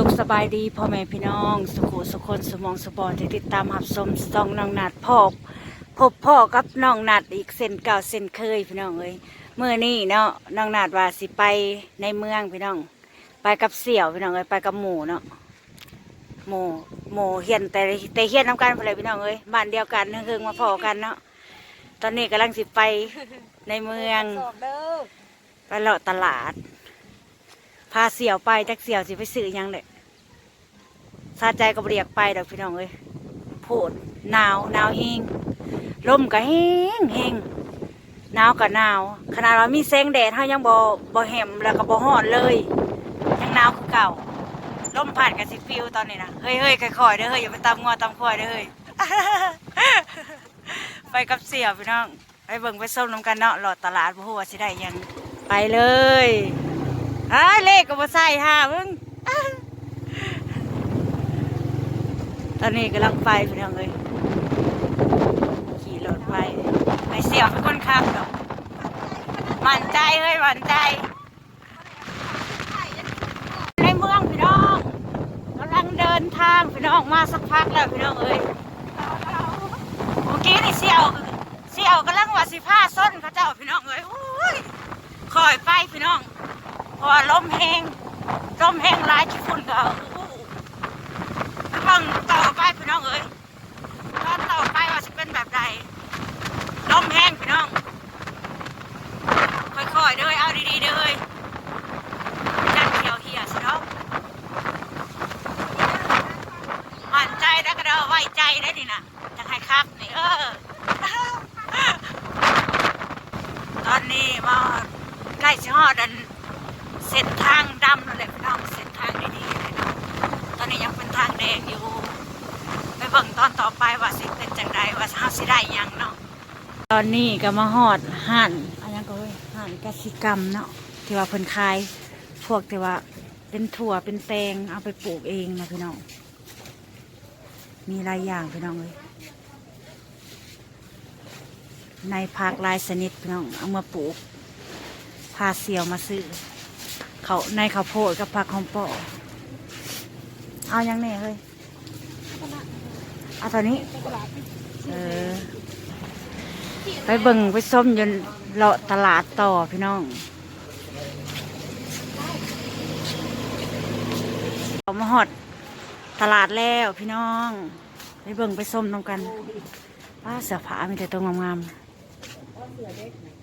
สุขสบายดีพ่อแม่พี่น้อง สุขุสุคนสมองสปอร์ที่ติดตามหับสมสองน้องนัดพ่อพบพ่อกับน้องนัดอีกเส้นเก่าเส้นเคยพี่น้องเอ้ยเมื่อนี้เนาะน้องนัดว่าสิไปในเมืองพี่น้อง ไปกับเสี่ยวพี่น้องเอ้ยไปกับหมู่เนาะหมู่หมู่เฮียนแต่แต่เฮียนน้ำกันไปเลยพี่น้องเอ้ยบ้านเดียวกันเฮืองๆมาพอกันเนาะตอนนี้กำลังสิไปในเมืองสอบเด้อไปเลาะตลาด พาเสี่ยวไปจักเสี่ยวสิไปซื้อยังเลยซาใจก็บ่เรียกไปดอกพี่น้องเอ้ยโพดหนาวหนาวเฮงลมก็แห้งแห้งหนาวก็หนาวขนาดว่ามีแสงแดดเฮายังบ่บ่แหมแล้วก็บ่ฮ้อนเลย ยังหนาวคือเก่าลมพัดกับสิฟิวตอนนี้นะเฮ้ยเฮ้ยค่อยๆเด้อเฮ้ยอย่าไปตามงัวตามควายเด้อเฮ้ยไปกับเสี่ยวพี่น้องไปเบิ่งไปส้มน้ำกันเนาะหลอดตลาดบ่ฮู้ว่าสิได้ยังไปเลย อ้าเลขก็บ่ใส่หาเบิ่งตอนนี้กำลังไปพี่น้องเอ้ยขี่รถไปไปเสี่ยวเป็นคนขับดอกมั่นใจเฮ้ยมั่นใจในเมืองพี่น้องกำลังเดินทางพี่น้องมาสักพักแล้วพี่น้องเอ้ยเมื่อกี้นี่เสี่ยวเสี่ยวกำลังว่าสิผ้าส้นเขาเจ้าพี่น้องเอ้ยคอยไปพี่น้อง เพราะว่าลมแห้งลมแห้งหลายที่ฝุ่นก็อู้ระวังต่อไปพี่น้องเอ้ยตอนต่อไปว่าจะเป็นแบบใดลมแห้งพี่น้องค่อยๆเด้อเอาดีๆเด้อ จันเขียวเหี่ยสิเนาะมั่นใจแล้วก็เด้อไว้ใจได้นี่นะจะให้คักนี่เออ ตอนนี้มาใกล้สิฮอดอันเส้นทางดำนั่นแหละพี่น้องเส้นทางดีๆเลยเนาะตอนนี้ยังเป็นทาง แดงอยู่ ไปเบิ่งตอนต่อไปว่าสิเป็นจังใดว่าเฮาสิได้หยังเนาะตอนนี้ก็มาฮอดห่านอันนั้นก็เว้ยห่านกสิกรรมเนาะที่ว่าเพิ่นขาย พวกที่ว่าเป็นถั่วเป็นแตงเอาไปปลูกเองนะพี่น้องมีหลายอย่างพี่น้องเลยในผักลายชนิดพี่น้องเอามาปลูกพาเสียวมาซื้อเขาในข้าวโพดกับผักหอมปอ เอายังแน่เลยเอาตอนนี้ เออ ไปเบิ่งไปส้มยนเลาะตลาดต่อพี่น้องเรามาหอดตลาดแล้วพี่น้อง ไปเบิ่งไปส้มน้ำกันป้าเสือผามีแต่ตัวงามๆ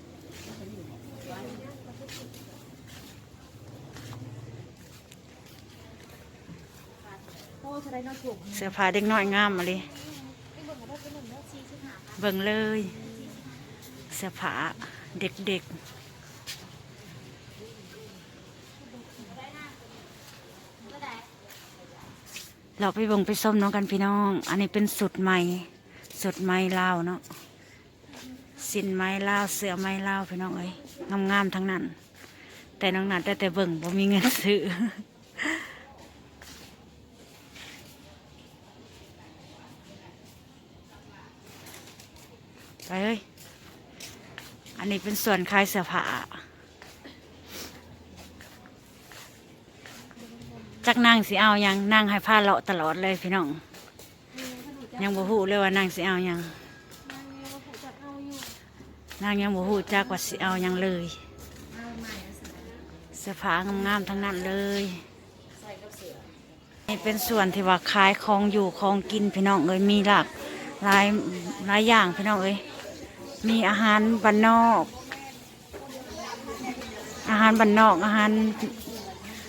เสือผาเด็กน้อยงามมาเลยเบิ่งเลย เสือผาเด็กๆเราไปเบิ่งไปส้มน้องกันพี่น้อง อันนี้เป็นสุดใหม่สุดไม้ลาวเนาะ สินไม้ลาว เสือไม้ลาวพี่น้องเอ้ยงามๆทั้งนั้น แต่น้องนัดได้แต่เบิ่งบ่มีเงินซื้อ ไปเฮ้ย อั นนี้เป็นส่วนคลายเสื้อผ้าจักนางสิเอายังนางให้ผ้าเลาะตลอดเลยพี่น้อง ยังบ่ฮู้เลยว่านางสิเอายังนางยังบ่ฮู้จักว่าสิเอายังเลยเสื้อผ้างามๆทั้งนั้นเลยนี่เป็นส่วนที่ว่าขายของอยู่ของกินพี่น้องเอ้ยมีหลากหลายหลายอย่างพี่น้องเอ้ย มีอาหารบ้านนอก อาหารบ้านนอกอาหาร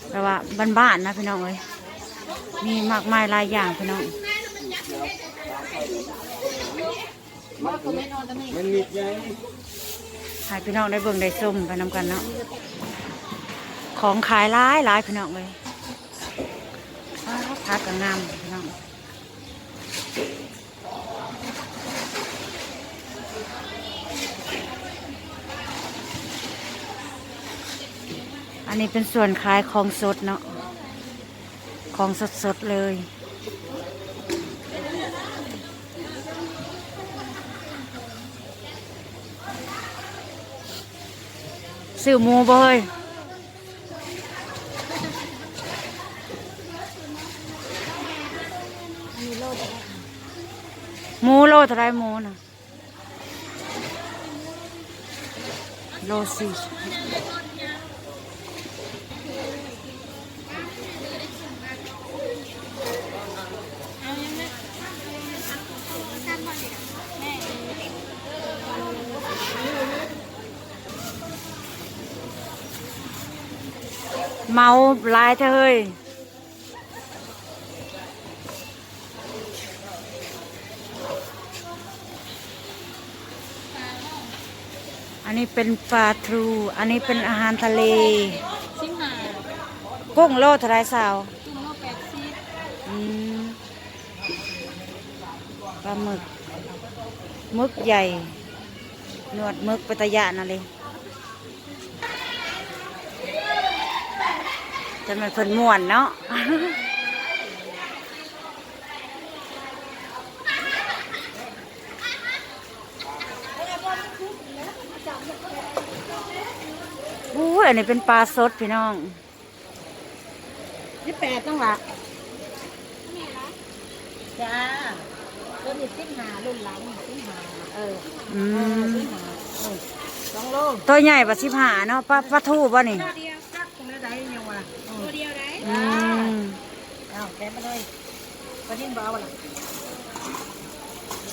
แบบว่าบ้านๆนะพี่น้องเอ้ยมีมากมายหลายอย่างพี่น้องมันมีใจให้พี่น้องได้เบิ่งได้ชมไปนำกันเนาะของขายร้ายร้ายพี่น้องเลยพักก็งามพี่น้อง อันนี้เป็นส่วนขายของสดเนาะ ของสดสดเลยซื้อหมูบ่เฮ้ยหมูโลเท่าไรหมูนะโลสี่ เมาลายเธอเฮ้ยอันนี้เป็นปลาทรู อันนี้เป็นอาหารทะเล สิบห้ากุ้งโลเท่าไรสาว จุ่มโลแปดสิบอืมปลาหมึกหมึกใหญ่ หนวดหมึกปัตยานอะไร จะเป็นคนม่วนเนาะอู้ยอันนี้เป็นปลาสดพี่น้องสิบแปดต้องละจ้าตัวนี้สิบห้ารุ่นหลังสิบห้าเอออืมสิบห้าเออสองโลตัวใหญ่ปลาชิบหาเนาะปลาปลาทูป่ะนี่ อืมเอาแกะมาเลยปลาดิ้นเบาล่ะ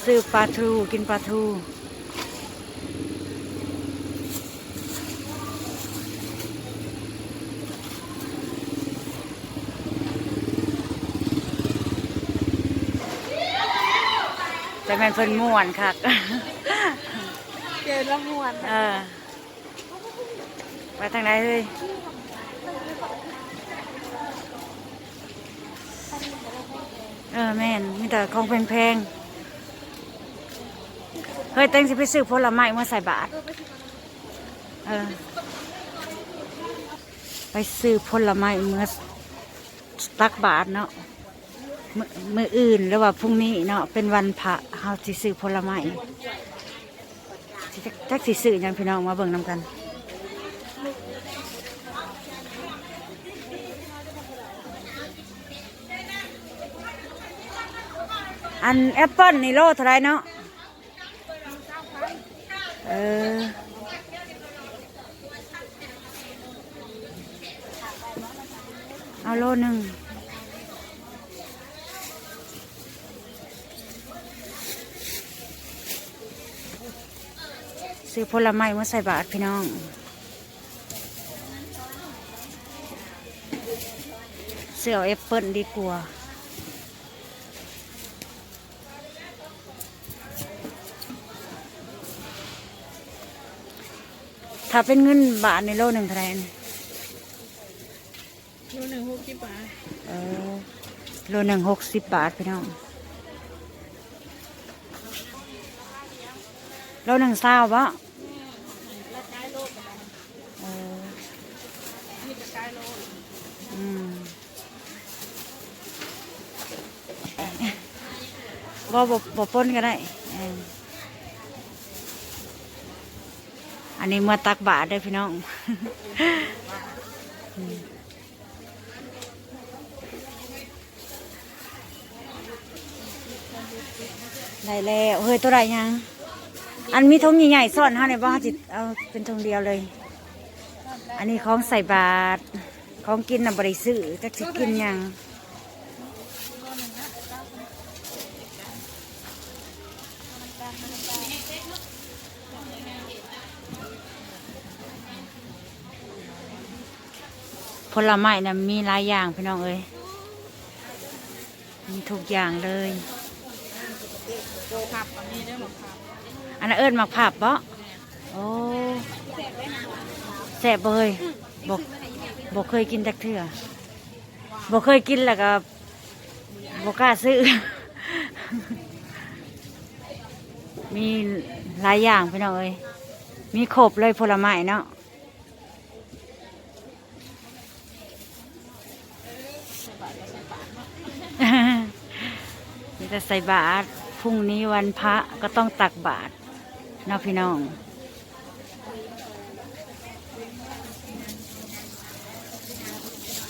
ซื้อปลาทูกินปลาทู แต่แมันเพิ่นม่วนคัก เจอละมวน เออไปทางไหนเฮ้ย เออแม่นมีแต่ของแพงๆ เฮ้ยแตงสิไปซื้อผลไม้มาใส่บาทเออไปซื้อผลไม้เมื่อตักบาทเนาะมื้อมืออื่นหรือว่าพรุ่งนี้เนาะเป็นวันพระเฮาสิซื้อผลไม้จักสิซื้อหยังพี่น้องมาเบิ่งนำกัน อันแอปเปิลนี่โลเท่าไรเนาะเออเอาโลหนึ่งซื้อผลไม้มาใส่บาทพี่น้อง เสือเอแอปเปิลดีกว่า ถ้าเป็นเงินบาทในโลหนึ่งเท่าไหรอันโลหนึ่งหกสิบบาทเออโลหนึ่งหกสิบบาทพี่น้องโลหนึ่งเศร้าปะละกายโลกันเออนี่จะกายโลอืมบ่บ่บ่ปนก็ได้เอันนี้เมื่อตักบาทได้พี่น้องได้แล้วเฮ้ยตัวใดยังอันมีทงใหญ่ๆซ่อนเฮาในบ้านจิตเอาเป็นทงเดียวเลย อันนี้ของใส่บาตรของกินน่ะบริสุทธิ์จักสิกินยัง ผลไม้น่ะมีหลายอย่างพี่น้องเอ้ยมีทุกอย่างเลย ผับอันนี้ได้หมดผับอันนั้นเอิญมักผับเปะโอ้แซ่บเบยบอกบอกเคยกินจักเถื่อบอกเคยกินแล้วก็บอกกล้าซื้อ มีหลายอย่างพี่น้องเอ้ยมีครบเลยผลไม้เนาะ มีแต่ใส่บาตรพรุ่งนี้วันพระก็ต้องตักบาตรนาะพี่น้อง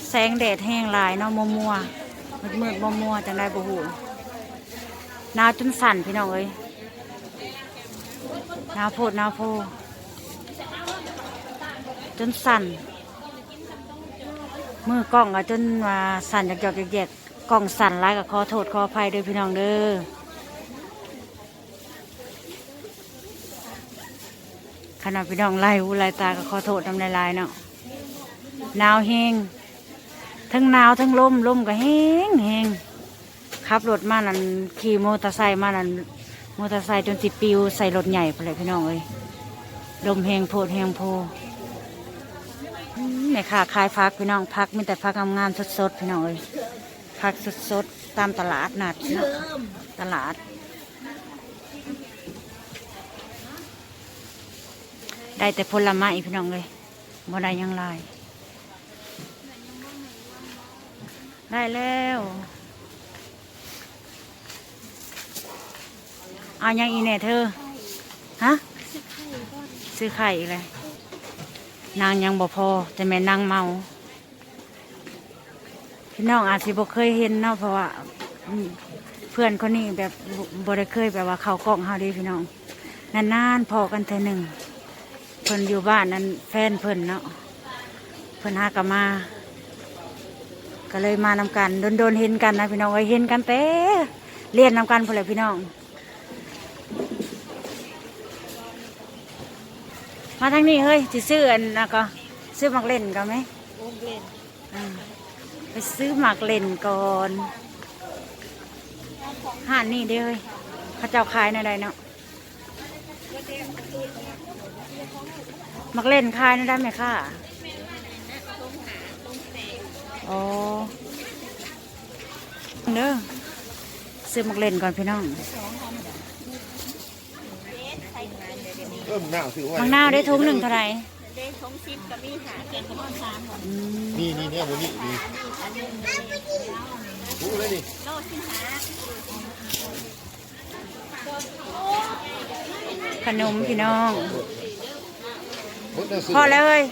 แสงแดดแห้งลายเนาะมัวมัวมืดมืดมัวมัวจังได้บ่หูหนาวจนสั่นพี่น้องเอ้ยหนาวโพดหนาวโพจนสั่นมือกล้องอะจนว่าสั่นหยอกๆแยกๆ กล้องสั่นร้ายกับขอโทษขออภัยด้อพี่น้องเด้อขณะพี่น้องไล่หูไล่ตาก็ขอโทษทำลายๆเนาะหนาวแห้งทั้งหนาวทั้งลมลมก็แห้งแห้งขับรถมานั่นขี่มอเตอร์ไซค์มานั่นมอเตอร์ไซค์จนสิปิวใส่รถใหญ่ไปเลยพี่น้องเอ้ยลมแห้งโพดแห้งโพแม่ค้าขายพักพี่น้องพักมีแต่พักงามๆสดๆพี่น้องเอ้ย พักสดๆ ตามตลาดนัดนะตลาด ได้แต่ผลไม้พี่น้องเลยบ่ได้ยังไรได้แล้วเอายังอีเน่เธอ ฮะ ซื้อไข่อีกเลย นางยังบ่พอแต่แม่นางเมา พี่น้องอาจสิบ่เคยเห็นเนาะเพราะว่าอืมเพื่อนคนนี้แบบบ่ได้เคยแบบว่าเข้ากล้องเฮาเดีพี่น้องนานๆพอกันเท่อหนึ่งเพิ่นอยู่บ้านนั้นแฟนเพิ่นเนาะเพิ่นหากนมา ก็เลยมานำกันโดนๆเห็นกันนะพี่น้องเอ้ยเห็นกันแต่เรียนนำกันพุ่นแหละพี่น้อง มาทางนี้เฮ้ยจะซื้ออันนะก็ซื้อหมักเล่นก็ไหมวงเล่นอืม ไปซื้อหมักเล่นก่อนห้านนี่เด้อเฮ้ยเขาเจ้าขายในใดเนาะหมักเล่นขายในได้ไหมค่ะอ๋อเด้อซื้อหมักเล่นก่อนพี่น้องเริ่มหน้าสิว่ามังนาวได้ทุงหนึ่งเท่าไหร่ เด้ทงซิปกับมีหาเกณฑ์กับมีสามหมดอืมนี่นี่เนี่ยวันนี้นี่รู้เลยนี่โลสิหาขนมพี่น้องรถน่าซื้พอแล้วเอ้ย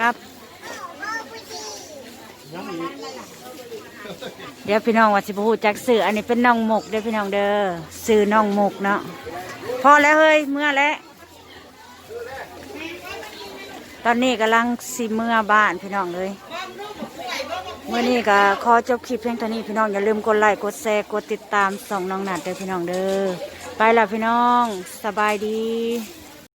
กลับยังอีกเดี๋ยวพี่น้องว่าสิบหูจักสื่ออันนี้เป็นน้องหมกเด้อพี่น้องเด้อสื่อน้องหมกเนาะพอแล้วเฮ้ยเมื่อแล้ว ตอนนี้กำลังสิเมื่อบ้านพี่น้องเลยเมื่อนี้ก็ขอจบคลิปเพียงเท่านี้พี่น้องอย่าลืมกดไลค์กดแชร์กดติดตามส่องน้องหนัดเด้อพี่น้องเด้อไปละพี่น้อง สบายดี